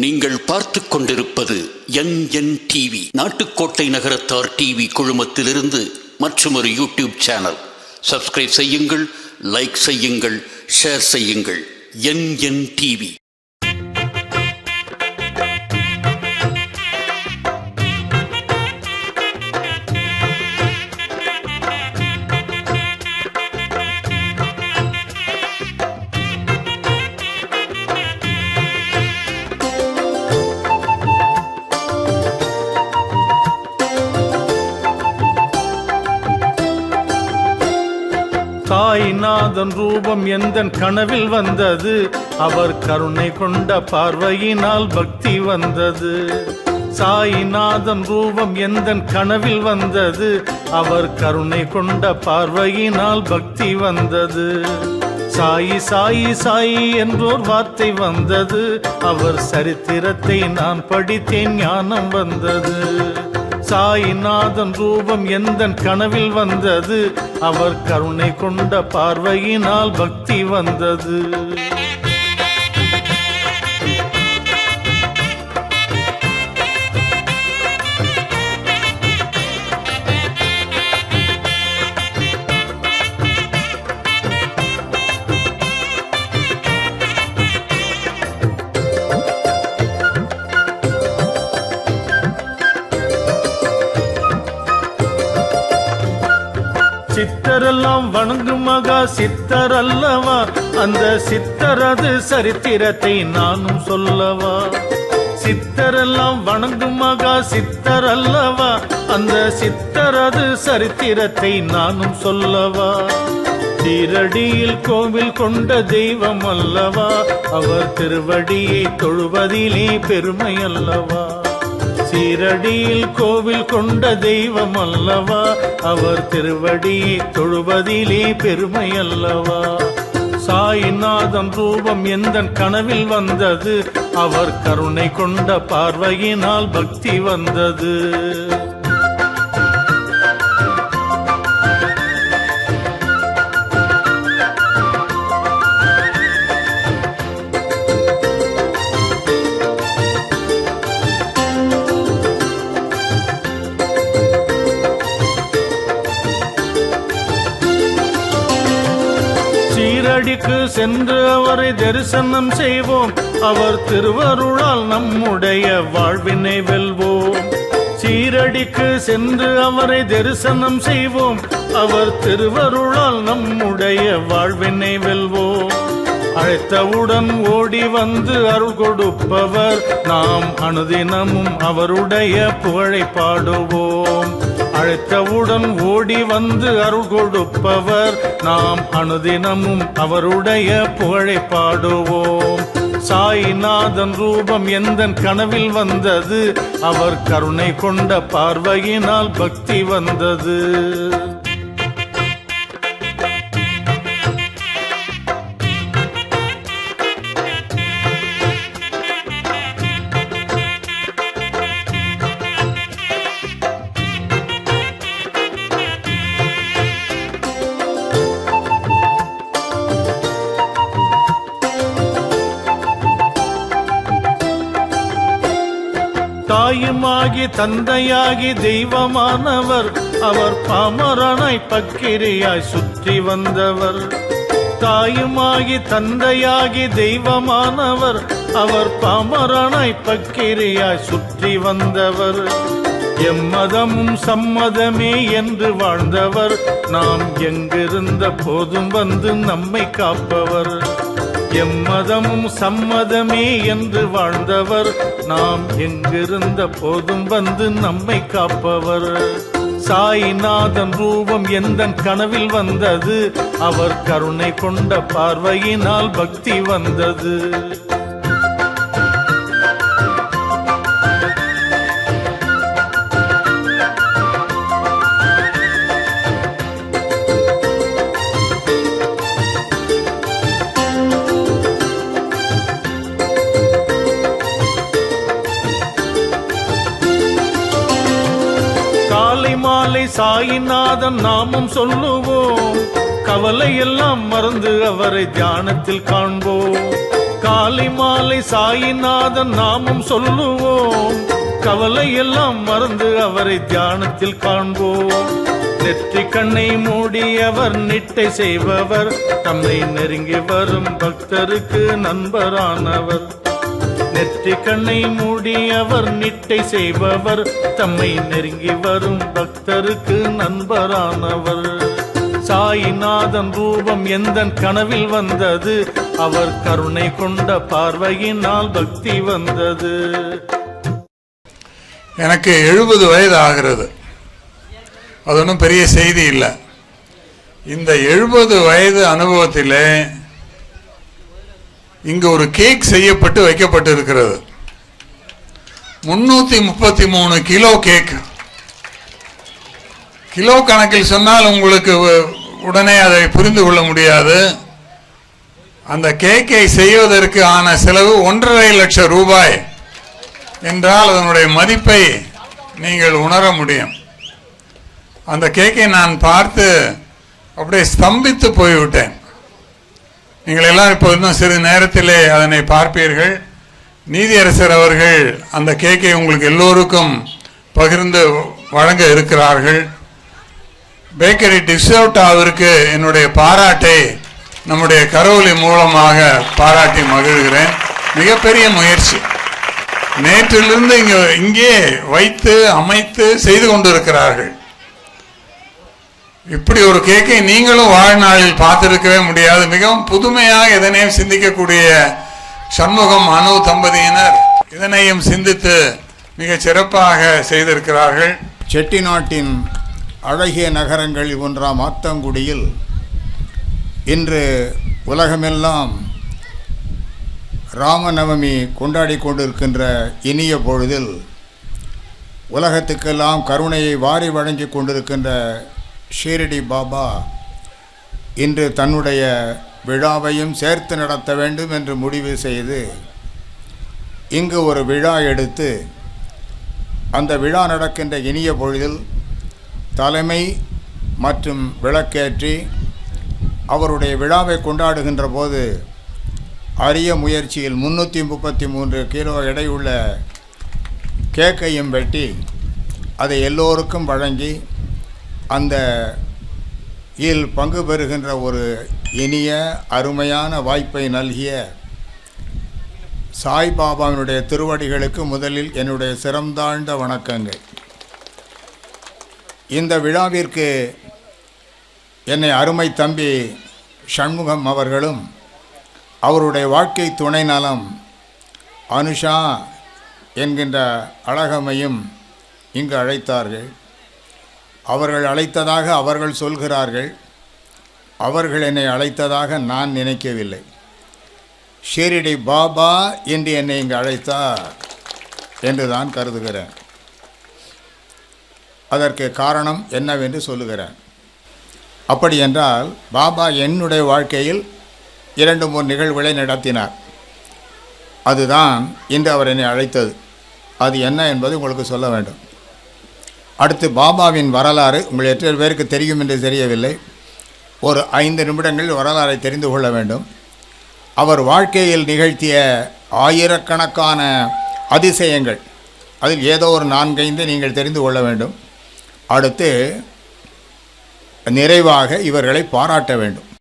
நீங்கள் பார்த்து கொண்டிருப்பது N N TV Nattukottai Nagarathar TV குழுமத்திலிருந்து மற்றொரு யூடியூப் சேனல். சப்ஸ்கிரைப் செய்யுங்கள் லைக் செய்யுங்கள் ஷேர் செய்யுங்கள். என் என் டிவி சாய்நாதன் ரூபம் எந்தன் கனவில் வந்தது? அவர் கருணை கொண்ட பார்வையினால் பக்தி வந்தது. சாய்நாதன் ரூபம் எந்தன் கனவில் வந்தது? அவர் கருணை கொண்ட பார்வையினால் பக்தி வந்தது. சாயி சாயி சாயி என்றோர் வார்த்தை வந்தது. அவர் சரித்திரத்தை நான் படித்தேன் ஞானம் வந்தது. சாயிநாதன் ரூபம் எந்தன் கனவில் வந்தது? அவர் கருணை கொண்ட பார்வையினால் பக்தி வந்தது. சித்தரெல்லாம் வணங்கும் மகா சித்தர் அல்லவா அந்த சித்தரது சரித்திரத்தை நானும் சொல்லவா? சித்தரெல்லாம் வணங்கும் மகா சித்தர் அல்லவா அந்த சித்தரது சரித்திரத்தை நானும் சொல்லவா? சீரடியில் கோவில் கொண்ட தெய்வம் அல்லவா? அவர் திருவடியை தொழுவதிலே பெருமை அல்லவா சீரடியில் கோவில் கொண்ட தெய்வம் அல்லவா? அவர் திருவடியை தொழுவதிலே பெருமை அல்லவா? சாயிநாதன் ரூபம் எந்தன் கனவில் வந்தது? அவர் கருணை கொண்ட பார்வையினால் பக்தி வந்தது. திருவடிக்கு சென்று அவரை தரிசனம் செய்வோம். அவர் திருவருளால் நம்முடைய வாழ்வினை வெல்வோம். சீரடிக்கு சென்று அவரை தரிசனம் செய்வோம். அவர் திருவருளால் நம்முடைய வாழ்வினை வெல்வோம். அழைத்தவுடன் ஓடி வந்து அருள் கொடுப்பவர். நாம் அனுதினமும் அவருடைய புகழை பாடுவோம். அழைத்தவுடன் ஓடி வந்து அருள் கொடுப்பவர். நாம் அனுதினமும் அவருடைய புகழை பாடுவோம். சாய்நாதன் ரூபம் எந்தன் கனவில் வந்தது? அவர் கருணை கொண்ட பார்வையினால் பக்தி வந்தது. தாயுமாகி தந்தையாகி தெய்வமானவர். அவர் பாமரனாய் பக்கிரியாய் சுற்றி வந்தவர். தாயுமாகி தந்தையாகி தெய்வமானவர். அவர் பாமரனாய் பக்கிரியாய் சுற்றி வந்தவர். எம்மதமும் சம்மதமே என்று வாழ்ந்தவர். நாம் எங்கிருந்த போதும் வந்து நம்மை காப்பவர். எம்மதமும் சம்மதமே என்று வாழ்ந்தவர். நாம் எங்கிருந்த போதும் வந்து நம்மை காப்பவர். சாய்நாதன் ரூபம் எந்தன் கனவில் வந்தது? அவர் கருணை கொண்ட பார்வையினால் பக்தி வந்தது. காலை சாயிநாதன் நாமும் சொல்லுவோம். கவலை எல்லாம் மறந்து அவரை தியானத்தில் காண்போம். காலை மாலை சாயிநாதன் நாமும் சொல்லுவோம். கவலை எல்லாம் மறந்து அவரை தியானத்தில் காண்போம். நெற்றி கண்ணை மூடியவர் நிட்டை செய்பவர். தம்மை நெருங்கி வரும் பக்தருக்கு நண்பரானவர். நெற்றி கண்ணை மூடி அவர் நிட்டை செய்பவர். தம்மை நெருங்கி வரும் பக்தருக்கு நண்பரானவர். சாயிநாதன் ரூபம் எந்தன் கனவில் வந்தது? அவர் கருணை கொண்ட பார்வையினால் பக்தி வந்தது. எனக்கு எழுபது வயது ஆகிறது. அது ஒன்றும் பெரிய செய்தி இல்லை. இந்த எழுபது வயது அனுபவத்திலே இங்கு ஒரு கேக் செய்யப்பட்டு வைக்கப்பட்டு இருக்கிறது முன்னூத்தி முப்பத்தி மூணு கிலோ கேக் கிலோ கணக்கில் சொன்னால் உங்களுக்கு உடனே அதை புரிந்து கொள்ள முடியாது. அந்த கேக்கை செய்வதற்கு ஆன செலவு ஒன்றரை லட்சம் ரூபாய் என்றால் அதனுடைய மதிப்பை நீங்கள் உணர முடியும். அந்த கேக்கை நான் பார்த்து அப்படியே ஸ்தம்பித்து போய்விட்டேன். நீங்கள் எல்லாம் இப்போ இன்னும் சிறு நேரத்திலே அதனை பார்ப்பீர்கள். நீதியரசர் அவர்கள் அந்த கேக்கை உங்களுக்கு எல்லோருக்கும் பகிர்ந்து வழங்க இருக்கிறார்கள். பேக்கரி டிஸ்அவுட்டாவிற்கு என்னுடைய பாராட்டை நம்முடைய கரவொலி மூலமாக பாராட்டி மகிழ்கிறேன். மிகப்பெரிய முயற்சி. நேற்றிலிருந்து இங்கே இங்கே வைத்து அமைத்து செய்து கொண்டிருக்கிறார்கள். இப்படி ஒரு கேக்கை நீங்களும் வாழ்நாளில் பார்த்திருக்கவே முடியாது. மிகவும் புதுமையாக இதனையும் சிந்திக்கக்கூடிய சண்முகம் அனு தம்பதியினர் இதனையும் சிந்தித்து மிக சிறப்பாக செய்திருக்கிறார்கள். செட்டிநாட்டின் அழகிய நகரங்களில் ஒன்றாம் ஆத்தங்குடியில் இன்று உலகமெல்லாம் ராமநவமி கொண்டாடி கொண்டிருக்கின்ற இனிய பொழுதில் உலகத்துக்கெல்லாம் கருணையை வாரி வழங்கி கொண்டிருக்கின்ற ஷீரடி பாபா இன்று தன்னுடைய விழாவையும் சேர்த்து நடத்த வேண்டும் என்று முடிவு செய்து இங்கு ஒரு விழா எடுத்து அந்த விழா நடக்கின்ற இனிய பொழுதில் தலைமை மற்றும் விளக்கேற்றி அவருடைய விழாவை கொண்டாடுகின்ற போது அரிய முயற்சியில் முந்நூற்றி முப்பத்தி மூன்று கிலோ எடையுள்ள கேக்கையும் வெட்டி அதை எல்லோருக்கும் வழங்கி அந்த இல் பங்கு பெறுகின்ற ஒரு இனிய அருமையான வாய்ப்பை நல்கிய சாய்பாபாவினுடைய திருவடிகளுக்கு முதலில் என்னுடைய சிறந்தாழ்ந்த வணக்கங்கள். இந்த விழாவிற்கு என்னை அருமை தம்பி சண்முகம் அவர்களும் அவருடைய வாழ்க்கை துணை நலம் அனுஷா என்கின்ற அழகமையும் இங்கு அழைத்தார்கள். அவர்கள் அழைத்ததாக அவர்கள் சொல்கிறார்கள். அவர்கள் என்னை அழைத்ததாக நான் நினைக்கவில்லை. ஷீரடி பாபா என்று என்னை இங்கு அழைத்தார் என்று தான் கருதுகிறேன். அதற்கு காரணம் என்னவென்று சொல்லுகிறேன். அப்படி என்றால் பாபா என்னுடைய வாழ்க்கையில் இரண்டு மூன்று நிகழ்வுகளை நடத்தினார். அதுதான் இன்று அவர் என்னை அழைத்தது. அது என்ன என்பது உங்களுக்கு சொல்ல வேண்டும். அடுத்து பாபாவின் வரலாறு உங்கள் எத்தனை பேருக்கு தெரியும் என்று தெரியவில்லை. ஒரு ஐந்து நிமிடங்களில் வரலாறை தெரிந்து கொள்ள வேண்டும். அவர் வாழ்க்கையில் நிகழ்த்திய ஆயிரக்கணக்கான அதிசயங்கள். அதில் ஏதோ ஒரு நான்கைந்து நீங்கள் தெரிந்து கொள்ள வேண்டும். அடுத்து நிறைவாக இவர்களை பாராட்ட வேண்டும்.